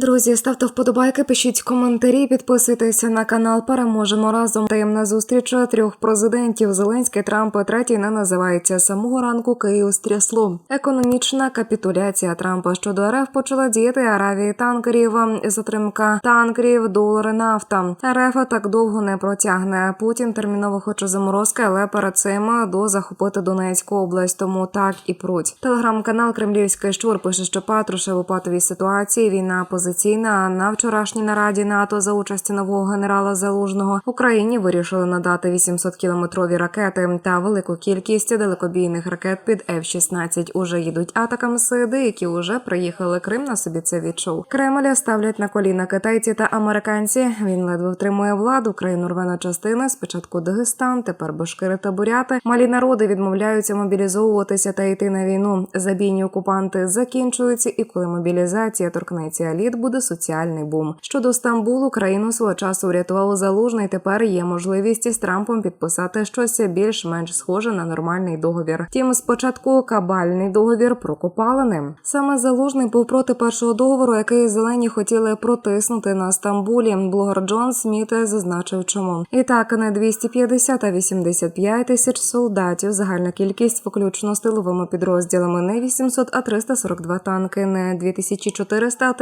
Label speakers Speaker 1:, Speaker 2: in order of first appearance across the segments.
Speaker 1: Друзі, ставте вподобайки, пишіть коментарі, підписуйтеся на канал. Переможемо разом. Таємна зустріч трьох президентів Зеленський Трамп третій не називається. Самого ранку Київ стрясло. Економічна капітуляція Трампа щодо РФ почала діяти Аравії танкерів. Затримка танкерів, долари нафта. РФ так довго не протягне. Путін терміново хоче заморозки, але перед цим до захопити Донецьку область. Тому так і пруть. Телеграм-канал Кремлівський щур пише, що Патрушев у патовій ситуації війна позиційна. А на вчорашній нараді НАТО за участі нового генерала Залужного Україні вирішили надати 800 кілометрові ракети та велику кількість далекобійних ракет під F-16. Уже їдуть атакамси, деякі вже приїхали. Крим на собі це відчув. Кремля ставлять на коліна китайці та американці. Він ледве втримує владу. Країну рве на частини. Спочатку Дагестан, тепер Башкири та Буряти. Малі народи відмовляються мобілізовуватися та йти на війну. Забійні окупанти закінчуються, і коли мобілізація торкнеться еліт, буде соціальний бум. Щодо Стамбулу, країну свого часу врятував залужний. Тепер є можливість з Трампом підписати щось більш-менш схоже на нормальний договір. Тім спочатку кабальний договір про копалини. Саме залужний був проти першого договору, який зелені хотіли протиснути на Стамбулі. Блогер Джон Сміт зазначив, чому і так не 250, а 85 тисяч солдатів. Загальна кількість, включно з тиловими підрозділами, не 800, а 342 танки, не 2400, а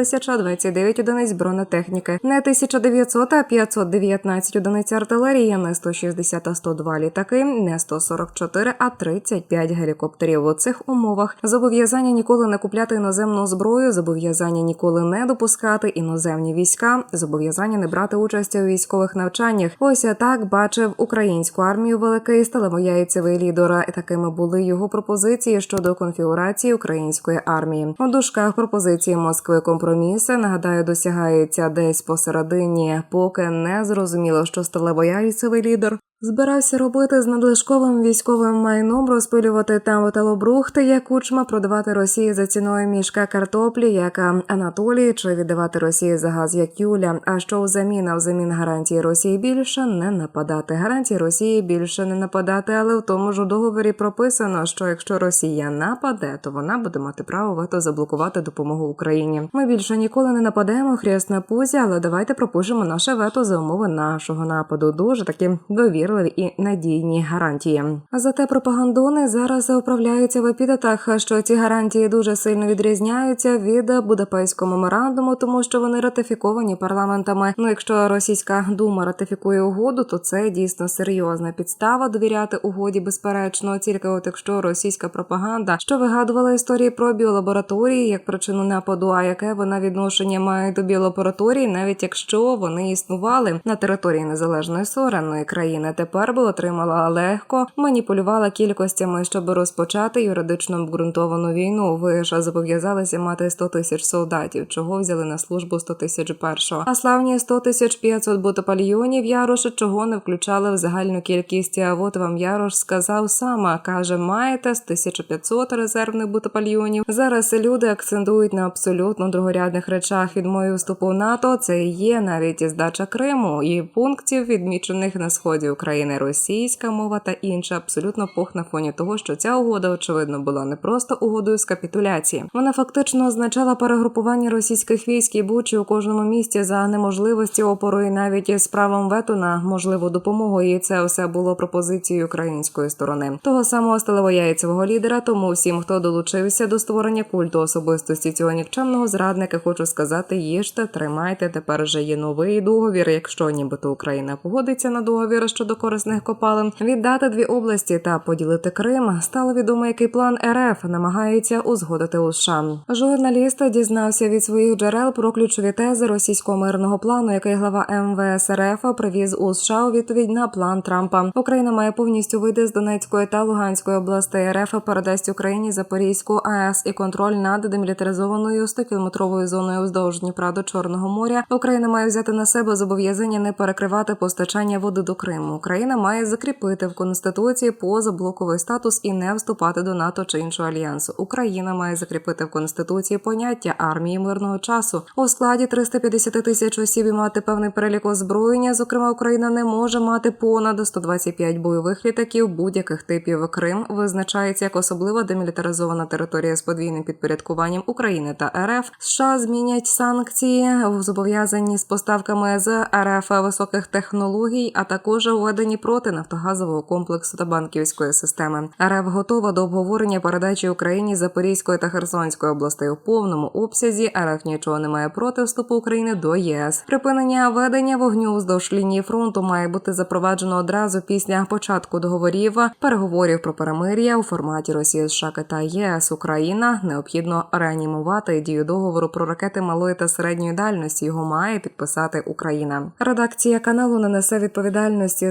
Speaker 1: 1029 одиниць бронетехніки, не 1900, а 519 одиниць артилерії, не 160, а 102 літаки, не 144, а 35 гелікоптерів. У цих умовах зобов'язання ніколи не купляти іноземну зброю, зобов'язання ніколи не допускати іноземні війська, зобов'язання не брати участь у військових навчаннях. Ось так бачив українську армію великий сталевояйцевий лідер. І такими були його пропозиції щодо конфігурації української армії. У дужках пропозиції Москви компроміси нагадаю досягається десь посередині, поки не зрозуміло, що сталевояйцевий лідер Збирався робити з надлишковим військовим майном, розпилювати там металобрухти, як кучма, продавати Росії за ціною мішка картоплі, як Анатолій, чи віддавати Росії за газ, як Юля. А що взамін? А взамін гарантії Росії більше не нападати. Гарантії Росії більше не нападати, але в тому ж договорі прописано, що якщо Росія нападе, то вона буде мати право вето заблокувати допомогу Україні. Ми більше ніколи не нападемо на пузі, але давайте пропишемо наше вето за умови нашого нападу. Дуже таки такі довірливі і надійні гарантії. Зате пропагандони зараз управляються в епітетах, що ці гарантії дуже сильно відрізняються від Будапештського меморандуму, тому що вони ратифіковані парламентами. Ну, якщо російська дума ратифікує угоду, то це дійсно серйозна підстава довіряти угоді. Безперечно, тільки от якщо російська пропаганда, що вигадувала історії про біолабораторії як причину нападу, а яке вона відношення має до біолабораторії, навіть якщо вони існували на території незалежної суверенної країни, тепер би отримала легко, маніпулювала кількостями, щоб розпочати юридично обґрунтовану війну. Ви ж зобов'язалися мати 100 тисяч солдатів, чого взяли на службу 100 тисяч першого. А славні 100 тисяч 500 батальйонів Ярош, чого не включали в загальну кількість. А от вам Ярош сказав сама, каже, маєте з 1500 резервних батальйонів. Зараз люди акцентують на абсолютно другорядних речах від мою вступу в НАТО. Це є навіть і здача Криму і пунктів, відмічених на сході України, російська мова та інше абсолютно пох на фоні того, що ця угода очевидно була не просто угодою з капітуляції. Вона фактично означала перегрупування російських військ і бучі у кожному місті за неможливості опору і навіть з правом вето на можливу допомогу. І це все було пропозицією української сторони. Того самого сталевояйцевого лідера. Тому всім, хто долучився до створення культу особистості цього нікчемного зрадника, хочу сказати: їжте, тримайте. Тепер вже є новий договір. Якщо нібито Україна погодиться на договір щодо корисних копалин, віддати дві області та поділити Крим. Стало відомо, який план РФ намагається узгодити у США. Журналіст дізнався від своїх джерел про ключові тези російського мирного плану, який глава МВС РФ привіз у США у відповідь на план Трампа. Україна має повністю вийти з Донецької та Луганської областей. РФ передасть Україні Запорізьку АЕС і контроль над демілітаризованою 100-кілометровою зоною вздовж Дніпра до Чорного моря. Україна має взяти на себе зобов'язання не перекривати постачання води до Криму. Україна має закріпити в конституції позаблоковий статус і не вступати до НАТО чи іншого альянсу. Україна має закріпити в конституції поняття армії мирного часу у складі 350 тисяч осіб і мати певний перелік озброєння. Зокрема, Україна не може мати понад 125 бойових літаків будь-яких типів. Крим визначається як особливо демілітаризована територія з подвійним підпорядкуванням України та РФ. США змінять санкції зобов'язані з поставками з РФ високих технологій, а також введені проти нафтогазового комплексу та банківської системи. РФ готова до обговорення передачі Україні Запорізької та Херсонської областей у повному обсязі. РФ нічого не має проти вступу України до ЄС. Припинення ведення вогню вздовж лінії фронту має бути запроваджено одразу після початку договорів переговорів про перемир'я у форматі Росії США та ЄС Україна необхідно реанімувати дію договору про ракети малої та середньої дальності. Його має підписати Україна. Редакція каналу не несе відповідальності